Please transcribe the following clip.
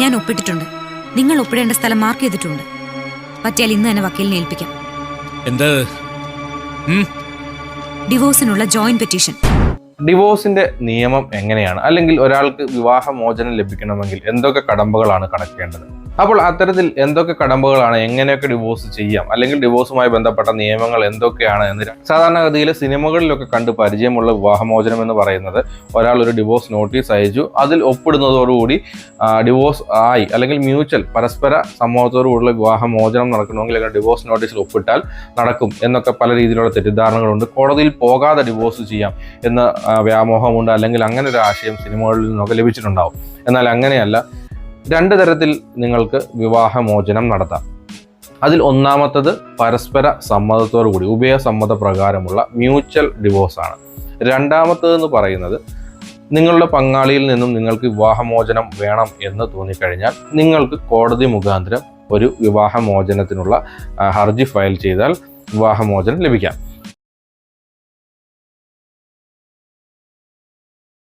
ഞാൻ ഒപ്പിട്ടിട്ടുണ്ട്. നിങ്ങൾ ഒപ്പിടേണ്ട സ്ഥലം മാർക്ക് ചെയ്തിട്ടുണ്ട്. പറ്റിയാൽ ഇന്ന് തന്നെ വക്കീലിനെ ഏൽപ്പിക്കാം. എന്ത്? ഡിവോഴ്സിനുള്ള ജോയിന്റ് പെറ്റീഷൻ. ഡിവോഴ്സിന്റെ നിയമം എങ്ങനെയാണ്? അല്ലെങ്കിൽ ഒരാൾക്ക് വിവാഹമോചനം ലഭിക്കണമെങ്കിൽ എന്തൊക്കെ കടമ്പകളാണ് കടക്കേണ്ടത്? അപ്പോൾ അത്തരത്തിൽ എന്തൊക്കെ കടമ്പകളാണ് എങ്ങനെയൊക്കെ ഡിവോഴ്സ് ചെയ്യാം? അല്ലെങ്കിൽ ഡിവോഴ്സുമായി ബന്ധപ്പെട്ട നിയമങ്ങൾ എന്തൊക്കെയാണ് എന്ന് സാധാരണഗതിയിൽ സിനിമകളിലൊക്കെ കണ്ട് പരിചയമുള്ള വിവാഹമോചനം എന്ന് പറയുന്നത് ഒരാൾ ഒരു ഡിവോഴ്സ് നോട്ടീസ് അയച്ചു. അതിൽ ഒപ്പിടുന്നതോടുകൂടി ഡിവോഴ്സ് ആയി അല്ലെങ്കിൽ മ്യൂച്വൽ പരസ്പര സമൂഹത്തോടുകൂടിയുള്ള വിവാഹമോചനം നടക്കണമെങ്കിൽ അല്ലെങ്കിൽ ഡിവോഴ്സ് നോട്ടീസിൽ ഒപ്പിട്ടാൽ നടക്കും എന്നൊക്കെ പല രീതിയിലുള്ള തെറ്റിദ്ധാരണകളുണ്ട്. കോടതിയിൽ പോകാതെ ഡിവോഴ്സ് ചെയ്യാം എന്ന വ്യാമോഹമുണ്ട്. അല്ലെങ്കിൽ അങ്ങനെ ഒരു ആശയം സിനിമകളിൽ നിന്നൊക്കെ ലഭിച്ചിട്ടുണ്ടാവും. എന്നാൽ അങ്ങനെയല്ല. രണ്ട് തരത്തിൽ നിങ്ങൾക്ക് വിവാഹമോചനം നടത്താം. അതിൽ ഒന്നാമത്തത് പരസ്പര സമ്മതത്തോടു കൂടി ഉഭയസമ്മത പ്രകാരമുള്ള മ്യൂച്വൽ ഡിവോഴ്സാണ് രണ്ടാമത്തതെന്ന് പറയുന്നത് നിങ്ങളുടെ പങ്കാളിയിൽ നിന്നും നിങ്ങൾക്ക് വിവാഹമോചനം വേണം എന്ന് തോന്നിക്കഴിഞ്ഞാൽ നിങ്ങൾക്ക് കോടതി മുഖാന്തരം ഒരു വിവാഹമോചനത്തിനുള്ള ഹർജി ഫയൽ ചെയ്താൽ വിവാഹമോചനം ലഭിക്കാം.